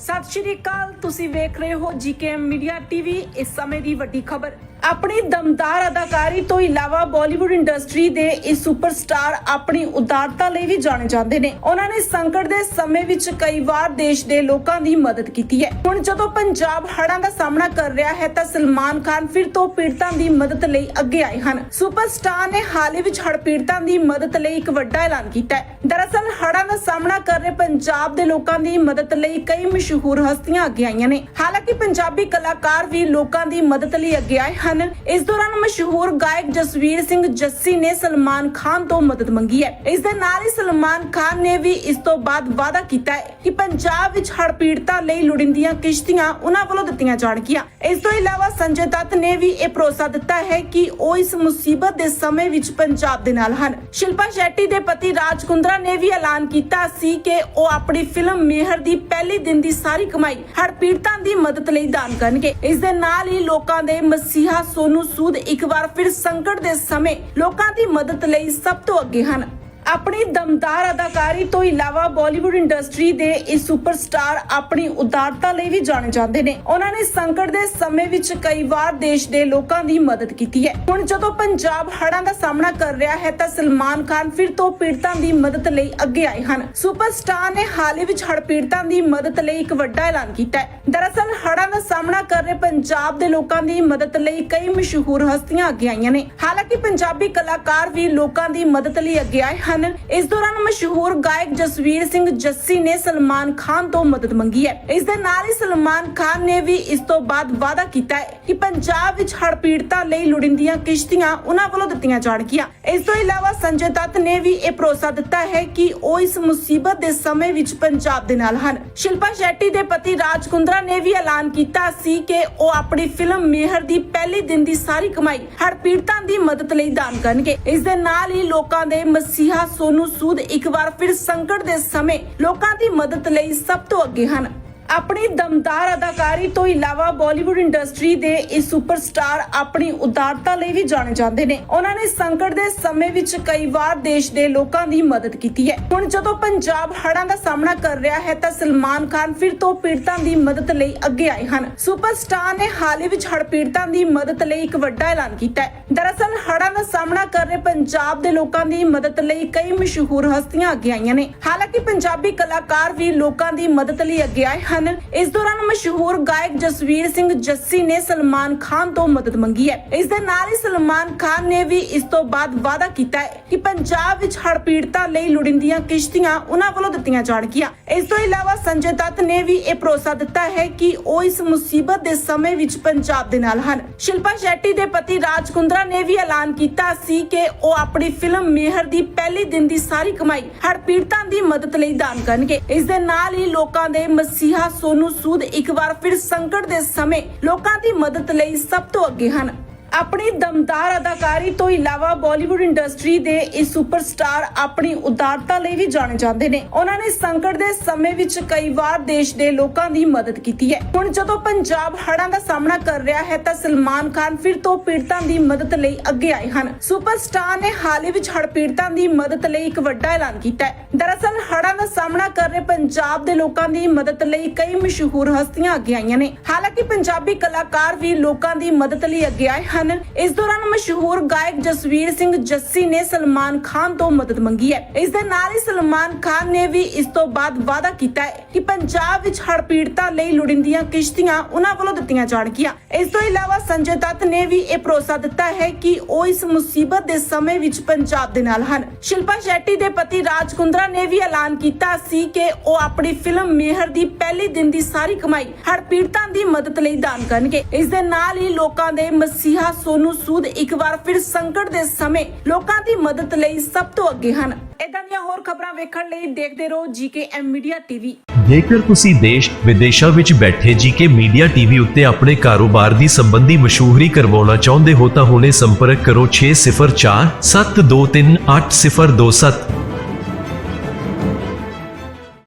ਸਤਿ ਸ਼੍ਰੀ ਅਕਾਲ, ਤੁਸੀਂ ਵੇਖ ਰਹੇ ਹੋ ਜੀਕੇਐਮ ਮੀਡੀਆ ਟੀਵੀ। ਇਸ ਸਮੇਂ ਦੀ ਵੱਡੀ ਖਬਰ। ਆਪਣੀ ਦਮਦਾਰ ਅਦਾਕਾਰੀ ਤੋਂ ਇਲਾਵਾ ਬਾਲੀਵੁੱਡ ਇੰਡਸਟਰੀ ਦੇ ਇਸ ਸੁਪਰਸਟਾਰ ਆਪਣੀ ਉਦਾਰਤਾ ਲਈ ਵੀ ਜਾਣੇ ਜਾਂਦੇ ਨੇ। ਉਹਨਾਂ ਨੇ ਸੰਕਟ ਦੇ ਸਮੇਂ ਵਿੱਚ ਕਈ ਵਾਰ ਦੇਸ਼ ਦੇ ਲੋਕਾਂ ਦੀ ਮਦਦ ਕੀਤੀ ਹੈ। ਹੁਣ ਜਦੋਂ ਪੰਜਾਬ ਹੜ੍ਹਾਂ ਦਾ ਸਾਹਮਣਾ ਕਰ ਰਿਹਾ ਹੈ ਤਾਂ ਸਲਮਾਨ ਖਾਨ ਫਿਰ ਤੋਂ ਪੀੜਤਾਂ ਦੀ ਮਦਦ ਲਈ ਅੱਗੇ ਆਏ ਹਨ। ਸੁਪਰਸਟਾਰ ਨੇ ਹਾਲ ਹੀ ਵਿੱਚ ਹੜ੍ਹ ਪੀੜਤਾਂ ਦੀ ਮਦਦ ਲਈ ਇੱਕ ਵੱਡਾ ਐਲਾਨ ਕੀਤਾ ਹੈ। ਦਰਅਸਲ ਹੜ੍ਹਾਂ ਦਾ ਸਾਹਮਣਾ ਕਰ ਰਹੇ ਪੰਜਾਬ ਦੇ ਲੋਕਾਂ ਦੀ ਮਦਦ ਲਈ ਕਈ ਮਸ਼ਹੂਰ ਹਸਤੀਆਂ ਅੱਗੇ ਆਈਆਂ ਨੇ। ਹਾਲਾਂਕਿ ਪੰਜਾਬੀ ਕਲਾਕਾਰ ਵੀ ਲੋਕਾਂ ਦੀ ਮਦਦ ਲਈ ਅੱਗੇ ਆਏ ਹਨ। ਹਨ। ਇਸ ਦੌਰਾਨ ਮਸ਼ਹੂਰ ਗਾਇਕ ਜਸਵੀਰ ਸਿੰਘ ਜੱਸੀ ਨੇ ਸਲਮਾਨ ਖਾਨ ਤੋਂ ਮਦਦ ਮੰਗੀ ਹੈ। ਇਸ ਦੇ ਨਾਲ ਹੀ ਸਲਮਾਨ ਖਾਨ ਨੇ ਵੀ ਇਸ ਤੋਂ ਬਾਅਦ ਵਾਅਦਾ ਕੀਤਾ ਹੈ ਕਿ ਪੰਜਾਬ ਵਿੱਚ ਹੜ੍ਹ ਪੀੜਤਾਂ ਲਈ ਲੋੜੀਂਦੀਆਂ ਕਿਸ਼ਤੀਆਂ ਉਹਨਾਂ ਵੱਲੋਂ ਦਿੱਤੀਆਂ ਜਾਣਗੀਆਂ। ਇਸ ਤੋਂ ਇਲਾਵਾ ਸੰਜੇ ਦੱਤ ਨੇ ਵੀ ਇਹ ਭਰੋਸਾ ਦਿੱਤਾ ਹੈ ਕਿ ਉਹ ਇਸ ਮੁਸੀਬਤ ਦੇ ਸਮੇਂ ਵਿੱਚ ਪੰਜਾਬ ਦੇ ਨਾਲ ਹਨ। ਸ਼ਿਲਪਾ ਸ਼ੈਟੀ ਦੇ ਪਤੀ ਰਾਜ ਕੁੰਦਰਾ ਨੇ ਵੀ ਐਲਾਨ ਕੀਤਾ ਸੀ ਕਿ ਉਹ ਆਪਣੀ ਫਿਲਮ ਮੇਹਰ ਦੀ ਪਹਿਲੀ ਦਿਨ ਦੀ ਸਾਰੀ ਕਮਾਈ ਹੜ੍ਹ ਪੀੜਤਾਂ ਦੀ ਮਦਦ ਲਈ ਦਾਨ ਕਰਨਗੇ। ਇਸ ਦੇ ਨਾਲ ਹੀ ਲੋਕਾਂ ਦੇ ਮਸੀਹਾ ਸੋਨੂ ਸੂਦ ਇੱਕ ਵਾਰ ਫਿਰ ਸੰਕਟ ਦੇ ਸਮੇਂ ਲੋਕਾਂ ਦੀ ਮਦਦ ਲਈ ਸਭ ਤੋਂ ਅੱਗੇ ਹਨ। ਆਪਣੀ ਦਮਦਾਰ ਅਦਾਕਾਰੀ ਤੋਂ ਇਲਾਵਾ ਬਾਲੀਵੁੱਡ ਇੰਡਸਟਰੀ ਦੇ ਇਸ ਸੁਪਰਸਟਾਰ ਆਪਣੀ ਉਦਾਰਤਾ ਲਈ ਵੀ ਜਾਣੇ ਜਾਂਦੇ ਨੇ। ਉਹਨਾਂ ਨੇ ਸੰਕਟ ਦੇ ਸਮੇਂ ਵਿੱਚ ਕਈ ਵਾਰ ਦੇਸ਼ ਦੇ ਲੋਕਾਂ ਦੀ ਮਦਦ ਕੀਤੀ ਹੈ। ਹੁਣ ਜਦੋਂ ਪੰਜਾਬ ਹੜ੍ਹਾਂ ਦਾ ਸਾਹਮਣਾ ਕਰ ਰਿਹਾ ਹੈ ਤਾਂ ਸਲਮਾਨ ਖਾਨ ਫਿਰ ਤੋਂ ਪੀੜਤਾਂ ਦੀ ਮਦਦ ਲਈ ਅੱਗੇ ਆਏ ਹਨ। ਸੁਪਰਸਟਾਰ ਨੇ ਹਾਲ ਹੀ ਵਿੱਚ ਹੜ੍ਹ ਪੀੜਤਾਂ ਦੀ ਮਦਦ ਲਈ ਇੱਕ ਵੱਡਾ ਐਲਾਨ ਕੀਤਾ ਹੈ। ਦਰਅਸਲ ਹੜ੍ਹਾਂ ਦਾ ਸਾਹਮਣਾ ਕਰ ਰਹੇ ਪੰਜਾਬ ਦੇ ਲੋਕਾਂ ਦੀ ਮਦਦ ਲਈ ਕਈ ਮਸ਼ਹੂਰ ਹਸਤੀਆਂ ਅੱਗੇ ਆਈਆਂ ਨੇ। ਹਾਲਾਂਕਿ ਪੰਜਾਬੀ ਕਲਾਕਾਰ ਵੀ ਲੋਕਾਂ ਦੀ ਮਦਦ ਲਈ ਅੱਗੇ ਆਏ ਹਨ। ਇਸ ਦੌਰਾਨ ਮਸ਼ਹੂਰ ਗਾਇਕ ਜਸਵੀਰ ਸਿੰਘ ਜੱਸੀ ਨੇ ਸਲਮਾਨ ਖਾਨ ਤੋਂ ਮਦਦ ਮੰਗੀ ਹੈ। ਇਸ ਦੇ ਨਾਲ ਹੀ ਸਲਮਾਨ ਖਾਨ ਨੇ ਵੀ ਇਸ ਤੋਂ ਬਾਅਦ ਵਾਅਦਾ ਕੀਤਾ ਹੈ ਕਿ ਪੰਜਾਬ ਵਿੱਚ ਹੜ੍ਹ ਪੀੜਤਾਂ ਲਈ ਲੋੜੀਂਦੀਆਂ ਕਿਸ਼ਤੀਆਂ ਉਹਨਾਂ ਵੱਲੋਂ ਦਿੱਤੀਆਂ ਜਾਣਗੀਆਂ। ਇਸ ਤੋਂ ਇਲਾਵਾ ਸੰਜੇ ਦੱਤ ਨੇ ਵੀ ਇਹ ਭਰੋਸਾ ਦਿੱਤਾ ਹੈ ਕਿ ਉਹ ਇਸ ਮੁਸੀਬਤ ਦੇ ਸਮੇਂ ਵਿੱਚ ਪੰਜਾਬ ਦੇ ਨਾਲ ਹਨ। ਸ਼ਿਲਪਾ ਸ਼ੈਟੀ ਦੇ ਪਤੀ ਰਾਜ ਕੁੰਦਰਾ ਨੇ ਵੀ ਐਲਾਨ ਕੀਤਾ ਸੀ ਕਿ ਉਹ ਆਪਣੀ ਫਿਲਮ ਮੇਹਰ ਦੀ ਪਹਿਲੀ ਦਿਨ ਦੀ ਸਾਰੀ ਕਮਾਈ ਹੜ੍ਹ ਪੀੜਤਾਂ ਦੀ ਮਦਦ ਲਈ ਦਾਨ ਕਰਨਗੇ। ਇਸ ਦੇ ਨਾਲ ਹੀ ਲੋਕਾਂ ਦੇ ਮਸੀਹਾ ਸੋਨੂ ਸੂਦ ਇੱਕ ਵਾਰ ਫਿਰ ਸੰਕਟ ਦੇ ਸਮੇਂ ਲੋਕਾਂ ਦੀ ਮਦਦ ਲਈ ਸਭ ਤੋਂ ਅੱਗੇ ਹਨ। ਆਪਣੀ ਦਮਦਾਰ ਅਦਾਕਾਰੀ ਤੋਂ ਇਲਾਵਾ ਬਾਲੀਵੁੱਡ ਇੰਡਸਟਰੀ ਦੇ ਇਸ ਸੁਪਰਸਟਾਰ ਆਪਣੀ ਉਦਾਰਤਾ ਲਈ ਵੀ ਜਾਣੇ ਜਾਂਦੇ ਨੇ। ਉਹਨਾਂ ਨੇ ਸੰਕਟ ਦੇ ਸਮੇਂ ਵਿੱਚ ਕਈ ਵਾਰ ਦੇਸ਼ ਦੇ ਲੋਕਾਂ ਦੀ ਮਦਦ ਕੀਤੀ ਹੈ। ਹੁਣ ਜਦੋਂ ਪੰਜਾਬ ਹੜ੍ਹਾਂ ਦਾ ਸਾਹਮਣਾ ਕਰ ਰਿਹਾ ਹੈ ਤਾਂ ਸਲਮਾਨ ਖਾਨ ਫਿਰ ਤੋਂ ਪੀੜਤਾਂ ਦੀ ਮਦਦ ਲਈ ਅੱਗੇ ਆਏ ਹਨ। ਸੁਪਰਸਟਾਰ ਨੇ ਹਾਲ ਹੀ ਵਿੱਚ ਹੜ੍ਹ ਪੀੜਤਾਂ ਦੀ ਮਦਦ ਲਈ ਇੱਕ ਵੱਡਾ ਐਲਾਨ ਕੀਤਾ ਹੈ। ਦਰਅਸਲ ਹੜ੍ਹਾਂ ਦਾ ਸਾਹਮਣਾ ਕਰ ਰਹੇ ਪੰਜਾਬ ਦੇ ਲੋਕਾਂ ਦੀ ਮਦਦ ਲਈ ਕਈ ਮਸ਼ਹੂਰ ਹਸਤੀਆਂ ਅੱਗੇ ਆਈਆਂ ਨੇ। ਹਾਲਾਂਕਿ ਪੰਜਾਬੀ ਕਲਾਕਾਰ ਵੀ ਲੋਕਾਂ ਦੀ ਮਦਦ ਲਈ ਅੱਗੇ ਆਏ ਹਨ। ਇਸ ਦੌਰਾਨ ਮਸ਼ਹੂਰ ਗਾਇਕ ਜਸਵੀਰ ਸਿੰਘ ਜੱਸੀ ਨੇ ਸਲਮਾਨ ਖਾਨ ਤੋਂ ਮਦਦ ਮੰਗੀ ਹੈ। ਇਸ ਦੇ ਨਾਲ ਹੀ ਸਲਮਾਨ ਖਾਨ ਨੇ ਵੀ ਇਸ ਤੋਂ ਬਾਅਦ ਵਾਅਦਾ ਕੀਤਾ ਹੈ ਕਿ ਪੰਜਾਬ ਵਿੱਚ ਹੜ੍ਹ ਪੀੜਤਾਂ ਲਈ ਲੋੜੀਂਦੀਆਂ ਕਿਸ਼ਤੀਆਂ ਉਹਨਾਂ ਵੱਲੋਂ ਦਿੱਤੀਆਂ ਜਾਣਗੀਆਂ। ਇਸ ਤੋਂ ਇਲਾਵਾ ਸੰਜੇ ਦੱਤ ਨੇ ਵੀ ਇਹ ਭਰੋਸਾ ਦਿੱਤਾ ਹੈ ਕਿ ਉਹ ਇਸ ਮੁਸੀਬਤ ਦੇ ਸਮੇਂ ਵਿੱਚ ਪੰਜਾਬ ਦੇ ਨਾਲ ਹਨ। ਸ਼ਿਲਪਾ ਸ਼ੈਟੀ ਦੇ ਪਤੀ ਰਾਜ ਕੁੰਦਰਾ ਨੇ ਵੀ ਐਲਾਨ ਕੀਤਾ ਸੀ ਕਿ ਉਹ ਆਪਣੀ ਫਿਲਮ ਮੇਹਰ ਦੀ ਪਹਿਲੇ ਦਿਨ ਦੀ ਸਾਰੀ ਕਮਾਈ ਹੜ੍ਹ ਪੀੜਤਾਂ ਦੀ ਮਦਦ ਲਈ ਦਾਨ ਕਰਨਗੇ। ਇਸ ਦੇ ਨਾਲ ਹੀ ਲੋਕਾਂ ਦੇ ਮਸੀਹਾ ਸੋਨੂ ਸੂਦ ਇੱਕ ਵਾਰ ਫਿਰ ਸੰਕਟ ਦੇ ਸਮੇਂ ਲੋਕਾਂ ਦੀ ਮਦਦ ਲਈ ਸਭ ਤੋਂ ਅੱਗੇ ਹਨ। ਆਪਣੀ ਦਮਦਾਰ ਅਦਾਕਾਰੀ ਤੋਂ ਇਲਾਵਾ ਬਾਲੀਵੁੱਡ ਇੰਡਸਟਰੀ ਦੇ ਇਸ ਸੁਪਰਸਟਾਰ ਆਪਣੀ ਉਦਾਰਤਾ ਲਈ ਵੀ ਜਾਣੇ ਜਾਂਦੇ ਨੇ। ਉਹਨਾਂ ਨੇ ਸੰਕਟ ਦੇ ਸਮੇਂ ਵਿੱਚ ਕਈ ਵਾਰ ਦੇਸ਼ ਦੇ ਲੋਕਾਂ ਦੀ ਮਦਦ ਕੀਤੀ ਹੈ। ਹੁਣ ਜਦੋਂ ਪੰਜਾਬ ਹੜ੍ਹਾਂ ਦਾ ਸਾਹਮਣਾ ਕਰ ਰਿਹਾ ਹੈ ਤਾਂ ਸਲਮਾਨ ਖਾਨ ਫਿਰ ਤੋਂ ਪੀੜਤਾਂ ਦੀ ਮਦਦ ਲਈ ਅੱਗੇ ਆਏ ਹਨ। ਸੁਪਰਸਟਾਰ ਨੇ ਹਾਲ ਹੀ ਵਿੱਚ ਹੜ੍ਹ ਪੀੜਤਾਂ ਦੀ ਮਦਦ ਲਈ ਇੱਕ ਵੱਡਾ ਐਲਾਨ ਕੀਤਾ ਹੈ। ਦਰਅਸਲ ਹੜ੍ਹਾਂ ਦਾ ਸਾਹਮਣਾ ਕਰ ਰਹੇ ਪੰਜਾਬ ਦੇ ਲੋਕਾਂ ਦੀ ਮਦਦ ਲਈ ਕਈ ਮਸ਼ਹੂਰ ਹਸਤੀਆਂ ਅੱਗੇ ਆਈਆਂ ਨੇ। ਹਾਲਾਂਕਿ ਪੰਜਾਬੀ ਕਲਾਕਾਰ ਵੀ ਲੋਕਾਂ ਦੀ ਮਦਦ ਲਈ ਅੱਗੇ ਆਏ ਹਨ। ਇਸ ਦੌਰਾਨ ਮਸ਼ਹੂਰ ਗਾਇਕ ਜਸਵੀਰ ਸਿੰਘ ਜੱਸੀ ਨੇ ਸਲਮਾਨ ਖਾਨ ਤੋਂ ਮਦਦ ਮੰਗੀ ਹੈ। ਇਸ ਦੇ ਨਾਲ ਹੀ ਸਲਮਾਨ ਖਾਨ ਨੇ ਵੀ ਇਸ ਤੋਂ ਬਾਅਦ ਵਾਅਦਾ ਕੀਤਾ ਹੈ ਕਿ ਪੰਜਾਬ ਵਿੱਚ ਹੜ੍ਹ ਪੀੜਤਾਂ ਲਈ ਲੋੜੀਂਦੀਆਂ ਕਿਸ਼ਤੀਆਂ ਉਹਨਾਂ ਵੱਲੋਂ ਦਿੱਤੀਆਂ ਜਾਣਗੀਆਂ। ਇਸ ਤੋਂ ਇਲਾਵਾ ਸੰਜੇ ਦੱਤ ਨੇ ਵੀ ਇਹ ਭਰੋਸਾ ਦਿੱਤਾ ਹੈ ਕਿ ਉਹ ਇਸ ਮੁਸੀਬਤ ਦੇ ਸਮੇਂ ਵਿੱਚ ਪੰਜਾਬ ਦੇ ਨਾਲ ਹਨ। ਸ਼ਿਲਪਾ ਸ਼ੈਟੀ ਦੇ ਪਤੀ ਰਾਜ ਕੁੰਦਰਾ ਨੇ ਵੀ ਐਲਾਨ ਕੀਤਾ ਸੀ ਕਿ ਉਹ ਆਪਣੀ ਫਿਲਮ ਮੇਹਰ ਦੀ ਪਹਿਲੀ ਦਿਨ ਦੀ ਸਾਰੀ ਕਮਾਈ ਹੜ੍ਹ ਪੀੜਤਾਂ ਦੀ ਮਦਦ ਲਈ ਦਾਨ ਕਰਨਗੇ। ਇਸ ਦੇ ਨਾਲ ਹੀ ਲੋਕਾਂ ਦੇ ਮਸੀਹਾ ਸੋਨੂ ਸੂਦ ਇੱਕ ਵਾਰ ਫਿਰ ਸੰਕਟ ਦੇ ਸਮੇਂ ਲੋਕਾਂ ਦੀ ਮਦਦ ਲਈ ਸਭ ਤੋਂ ਅੱਗੇ ਹਨ। ਇਦਾਂ ਦੀਆਂ ਹੋਰ ਖਬਰਾਂ ਵੇਖਣ ਲਈ ਦੇਖਦੇ ਰਹੋ ਜੀਕੇਐਮ ਮੀਡੀਆ ਟੀਵੀ। ਜੇਕਰ ਤੁਸੀਂ ਦੇਸ਼ ਵਿਦੇਸ਼ਾਂ ਵਿੱਚ ਬੈਠੇ ਜੀਕੇ ਮੀਡੀਆ ਟੀਵੀ ਉੱਤੇ ਆਪਣੇ ਕਾਰੋਬਾਰ ਦੀ ਸੰਬੰਧੀ ਮਸ਼ਹੂਰੀ ਕਰਵਾਉਣਾ ਚਾਹੁੰਦੇ ਹੋ ਤਾਂ ਹੁਣੇ ਸੰਪਰਕ ਕਰੋ 604 723 8027